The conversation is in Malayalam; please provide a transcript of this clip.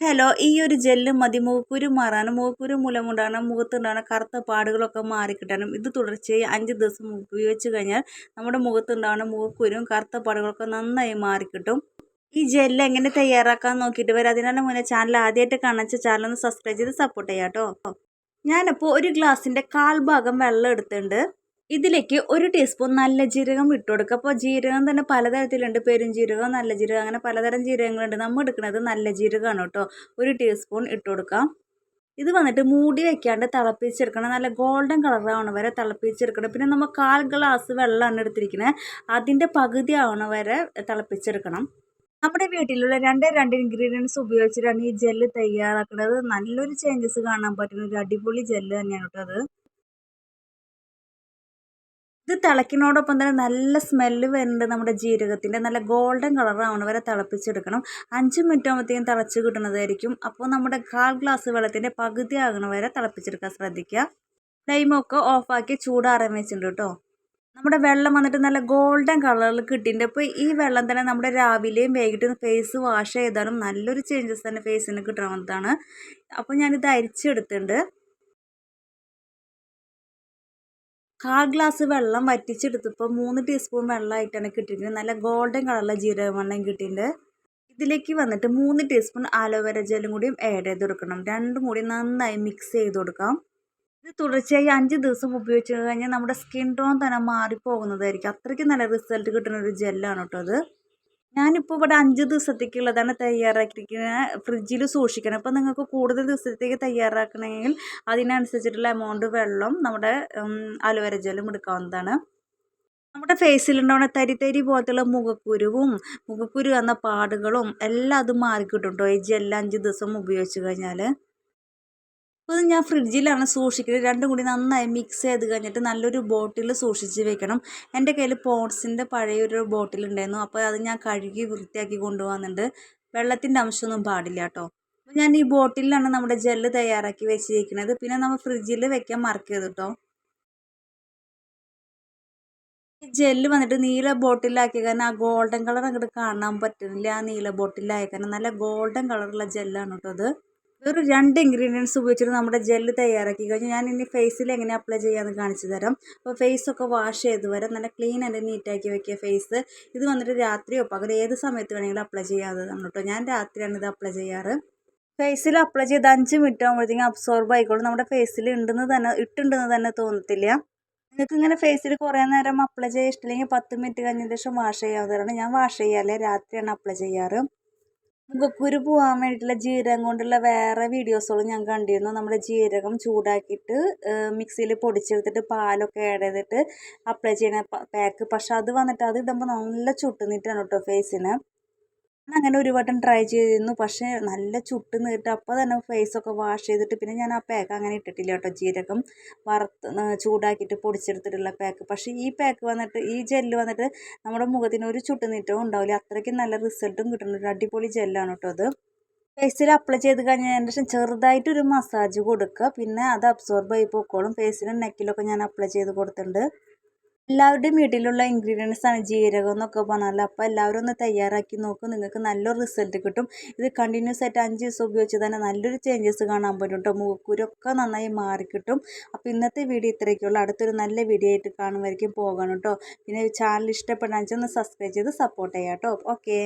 ഹലോ ഈ ഒരു ജെല്ല് മതി. മൂക്കുരു മാറാനും മൂക്കുരു മൂലമുണ്ടാകുന്ന മുഖത്തുണ്ടാകുന്ന കറുത്ത പാടുകളൊക്കെ മാറിക്കിട്ടാനും ഇത് തുടർച്ചയായി അഞ്ച് ദിവസം ഉപയോഗിച്ച് കഴിഞ്ഞാൽ നമ്മുടെ മുഖത്തുണ്ടാകുന്ന മൂക്കുരും കറുത്ത പാടുകളൊക്കെ നന്നായി മാറിക്കിട്ടും. ഈ ജെല്ല് എങ്ങനെ തയ്യാറാക്കാൻ നോക്കിയിട്ട് വരാം. അതിനാണ് മുന്നേ ചാനൽ ആദ്യമായിട്ട് കാണിച്ച ചാനൽ ഒന്ന് സബ്സ്ക്രൈബ് ചെയ്ത് സപ്പോർട്ട് ചെയ്യാം കേട്ടോ ഞാനിപ്പോൾ ഒരു ഗ്ലാസിന്റെ കാൽ ഭാഗം വെള്ളം എടുത്തിട്ടുണ്ട്. ഇതിലേക്ക് ഒരു ടീസ്പൂൺ നല്ല ജീരകം ഇട്ട് കൊടുക്കുക. അപ്പോൾ ജീരകം തന്നെ പലതരത്തിലുണ്ട്. പെരുംജീരകം നല്ല ജീരകം അങ്ങനെ പലതരം ജീരകങ്ങളുണ്ട്. നമ്മൾ എടുക്കുന്നത് നല്ല ജീരകമാണ് കേട്ടോ. ഒരു ടീസ്പൂൺ ഇട്ട് കൊടുക്കാം. ഇത് വന്നിട്ട് മൂടി വെക്കാണ്ട് തിളപ്പിച്ചെടുക്കണം. നല്ല ഗോൾഡൻ കളറാവണ വരെ തിളപ്പിച്ചെടുക്കണം. പിന്നെ നമ്മൾ കാൽ ഗ്ലാസ് വെള്ളമാണ് എടുത്തിരിക്കുന്നത് അതിന്റെ പകുതി ആവണ വരെ തിളപ്പിച്ചെടുക്കണം. നമ്മുടെ വീട്ടിലുള്ള രണ്ട് രണ്ട് ഇൻഗ്രീഡിയൻസ് ഉപയോഗിച്ചിട്ടാണ് ഈ ജെല്ല് തയ്യാറാക്കുന്നത് നല്ലൊരു ചേഞ്ചസ് കാണാൻ പറ്റുന്ന ഒരു അടിപൊളി ജെല്ല് തന്നെയാണ് കേട്ടോ അത്. ഇത് തിളക്കിനോടൊപ്പം തന്നെ നല്ല സ്മെല്ല് വരുന്നുണ്ട് നമ്മുടെ ജീരകത്തിന്റെ. നല്ല ഗോൾഡൻ കളറാവണ വരെ തിളപ്പിച്ചെടുക്കണം. അഞ്ച് മിനിറ്റ് ആകുമ്പോഴത്തേക്കും തിളച്ച് കിട്ടുന്നതായിരിക്കും. അപ്പോൾ നമ്മുടെ കാൽ ഗ്ലാസ് വെള്ളത്തിന്റെ പകുതി ആകണ വരെ തിളപ്പിച്ചെടുക്കാൻ ശ്രദ്ധിക്കുക. ഫ്ലെയിമൊക്കെ ഓഫാക്കി ചൂടാറാൻ വെച്ചിട്ടുണ്ട് കേട്ടോ. നമ്മുടെ വെള്ളം വന്നിട്ട് നല്ല ഗോൾഡൻ കളറിൽ കിട്ടിയിട്ടുണ്ട്. അപ്പോൾ ഈ വെള്ളം തന്നെ നമ്മുടെ രാവിലെയും വൈകിട്ടും ഫേസ് വാഷ് ചെയ്താലും നല്ലൊരു ചേഞ്ചസ് തന്നെ ഫേസിന് കിട്ടണമെന്നതാണ് അപ്പോൾ ഞാനിത് അരിച്ചെടുത്തിട്ടുണ്ട്. കാൽ ഗ്ലാസ് വെള്ളം വറ്റിച്ചെടുത്തപ്പോൾ മൂന്ന് ടീസ്പൂൺ വെള്ളമായിട്ടാണ് കിട്ടിയിരിക്കുന്നത് നല്ല ഗോൾഡൻ കളറിലെ ജീരക വെള്ളം കിട്ടിയിട്ടുണ്ട്. ഇതിലേക്ക് വന്നിട്ട് മൂന്ന് ടീസ്പൂൺ ആലോവേര ജെല്ലും കൂടിയും ആഡ് ചെയ്ത് കൊടുക്കണം. രണ്ടും കൂടി നന്നായി മിക്സ് ചെയ്ത് കൊടുക്കാം. ഇത് തുടർച്ചയായി അഞ്ച് ദിവസം ഉപയോഗിച്ച് കഴിഞ്ഞാൽ നമ്മുടെ സ്കിൻ ടോൺ തന്നെ മാറിപ്പോകുന്നതായിരിക്കും. അത്രയ്ക്ക് നല്ല റിസൾട്ട് കിട്ടുന്ന ഒരു ജെല്ലാണ് കേട്ടോ അത്. ഞാനിപ്പോൾ ഇവിടെ അഞ്ച് ദിവസത്തേക്കുള്ളതാണ് തയ്യാറാക്കിയിരിക്കുന്നത്. ഫ്രിഡ്ജിൽ സൂക്ഷിക്കണം. അപ്പോൾ നിങ്ങൾക്ക് കൂടുതൽ ദിവസത്തേക്ക് തയ്യാറാക്കണമെങ്കിൽ അതിനനുസരിച്ചിട്ടുള്ള എമൗണ്ട് വെള്ളം നമ്മുടെ അലുവര ജലം എടുക്കാവുന്നതാണ്. നമ്മുടെ ഫേസിലുണ്ടാവുന്ന തരി തരി പോലത്തുള്ള മുഖക്കുരുവും മുഖക്കുരു എന്ന പാടുകളും എല്ലാം അത് മാറിക്കിട്ടുണ്ടോ? കേട്ടോ ഈ ജെല്ലാം അഞ്ച് ദിവസം ഉപയോഗിച്ച് കഴിഞ്ഞാൽ അപ്പോൾ ഞാൻ ഫ്രിഡ്ജിലാണ് സൂക്ഷിക്കുന്നത്. രണ്ടും കൂടി നന്നായി മിക്സ് ചെയ്ത് കഴിഞ്ഞിട്ട് നല്ലൊരു ബോട്ടിൽ സൂക്ഷിച്ച് വെക്കണം. എന്റെ കയ്യിൽ പോൺസിന്റെ പഴയൊരു ബോട്ടിൽ ഉണ്ടായിരുന്നു. അപ്പോൾ അത് ഞാൻ കഴുകി വൃത്തിയാക്കി കൊണ്ടുപോകുന്നുണ്ട്. വെള്ളത്തിന്റെ അംശമൊന്നും പാടില്ല കേട്ടോ. അപ്പോൾ ഞാൻ ഈ ബോട്ടിലാണ് നമ്മുടെ ജെല്ല് തയ്യാറാക്കി വെച്ചിരിക്കുന്നത്. പിന്നെ നമ്മൾ ഫ്രിഡ്ജിൽ വെക്കാൻ മറക്കരുത് കേട്ടോ. ഈ ജെല്ല് വന്നിട്ട് നീല ബോട്ടിലാക്കിയ കാരണം ആ ഗോൾഡൻ കളർ അങ്ങോട്ട് കാണാൻ പറ്റുന്നില്ല. ആ നീല ബോട്ടിലായ കാരണം നല്ല ഗോൾഡൻ കളറുള്ള ജെല്ലാണ് കേട്ടോ അത്. വെറും രണ്ട് ഇൻഗ്രീഡിയൻസ് ഉപയോഗിച്ചിട്ട് നമ്മുടെ ജെല്ല് തയ്യാറാക്കി കഴിഞ്ഞു. ഞാൻ ഇനി ഫേസിൽ എങ്ങനെ അപ്ലൈ ചെയ്യാമെന്ന് കാണിച്ചു തരാം. അപ്പോൾ ഫേസൊക്കെ വാഷ് ചെയ്ത് വരാം നല്ല ക്ലീൻ ആൻഡ് നീറ്റാക്കി വെക്കുക ഫേസ് ഇത് വന്നിട്ട് രാത്രിയോ പകലോ ഏത് സമയത്ത് വേണമെങ്കിലും അപ്ലൈ ചെയ്യാവുന്നതാണ് കേട്ടോ. ഞാൻ രാത്രിയാണ് ഇത് അപ്ലൈ ചെയ്യാറ്. ഫേസിൽ അപ്ലൈ ചെയ്ത് അഞ്ച് മിനിറ്റ് ആകുമ്പോഴത്തേക്കും അബ്സോർബ് ആയിക്കോളും. നമ്മുടെ ഫേസിൽ ഉണ്ടെന്ന് തന്നെ ഇട്ടുണ്ടെന്ന് തന്നെ തോന്നത്തില്ല. നിങ്ങൾക്ക് ഇങ്ങനെ ഫേസിൽ കുറേ നേരം അപ്ലൈ ചെയ്യാൻ ഇഷ്ടമില്ലെങ്കിൽ പത്ത് മിനിറ്റ് കഴിഞ്ഞതിന് ശേഷം വാഷ് ചെയ്യാവുന്നതാണ്. ഞാൻ വാഷ് ചെയ്യാല്ലേ രാത്രിയാണ് അപ്ലൈ ചെയ്യാറ്. മുഖക്കുരു പോകാൻ വേണ്ടിയിട്ടുള്ള ജീരകം കൊണ്ടുള്ള വേറെ വീഡിയോസുകളും ഞാൻ കണ്ടിരുന്നു. നമ്മുടെ ജീരകം ചൂടാക്കിയിട്ട് മിക്സിയിൽ പൊടിച്ചെടുത്തിട്ട് പാലൊക്കെ ആഡ് ചെയ്തിട്ട് അപ്ലൈ ചെയ്യണ പാക്ക് പക്ഷെ അത് വന്നിട്ട് അത് ഇടുമ്പോൾ നല്ല ചുട്ടുന്നിട്ടാണ് കേട്ടോ ഫേസിന് അങ്ങനെ ഒരു വട്ടം ട്രൈ ചെയ്തിരുന്നു. പക്ഷേ നല്ല ചുട്ട് നീട്ട് അപ്പോൾ തന്നെ ഫേസൊക്കെ വാഷ് ചെയ്തിട്ട് പിന്നെ ഞാൻ ആ പാക്ക് അങ്ങനെ ഇട്ടിട്ടില്ല കേട്ടോ ജീരകം വറുത്ത് ചൂടാക്കിയിട്ട് പൊടിച്ചെടുത്തിട്ടുള്ള പാക്ക് പക്ഷേ ഈ പാക്ക് വന്നിട്ട് ഈ ജെല്ല് വന്നിട്ട് നമ്മുടെ മുഖത്തിന് ഒരു ചുട്ട് നീറ്റവും ഉണ്ടാവില്ല. അത്രയ്ക്കും നല്ല റിസൾട്ടും കിട്ടുന്ന ഒരു അടിപൊളി ജെല്ലാണ് കേട്ടോ അത്. ഫേസിൽ അപ്ലൈ ചെയ്ത് കഴിഞ്ഞതിന് ശേഷം ചെറുതായിട്ടൊരു മസാജ് കൊടുക്കുക. പിന്നെ അത് അബ്സോർബ് ആയി പോയിക്കോളും. ഫേസിലും നെക്കിലൊക്കെ ഞാൻ അപ്ലൈ ചെയ്ത് കൊടുത്തിട്ടുണ്ട്. എല്ലാവരുടെയും വീട്ടിലുള്ള ഇൻഗ്രീഡിയൻസ് ആണ് ജീരകം എന്നൊക്കെ പറഞ്ഞാൽ അപ്പോൾ എല്ലാവരും ഒന്ന് തയ്യാറാക്കി നോക്കും നിങ്ങൾക്ക് നല്ലൊരു റിസൾട്ട് കിട്ടും. ഇത് കണ്ടിന്യൂസ് ആയിട്ട് അഞ്ച് ദിവസം ഉപയോഗിച്ച് തന്നെ നല്ലൊരു ചേഞ്ചസ് കാണാൻ പറ്റും കേട്ടോ മൂക്കുരൊക്കെ നന്നായി മാറിക്കിട്ടും അപ്പോൾ ഇന്നത്തെ വീഡിയോ ഇത്രയൊക്കെയുള്ളൂ. അടുത്തൊരു നല്ല വീഡിയോ ആയിട്ട് കാണുമായിരിക്കും. പോകണം കേട്ടോ പിന്നെ ചാനൽ ഇഷ്ടപ്പെടാൻ ഒന്ന് സബ്സ്ക്രൈബ് ചെയ്ത് സപ്പോർട്ട് ചെയ്യാം കേട്ടോ ഓക്കെ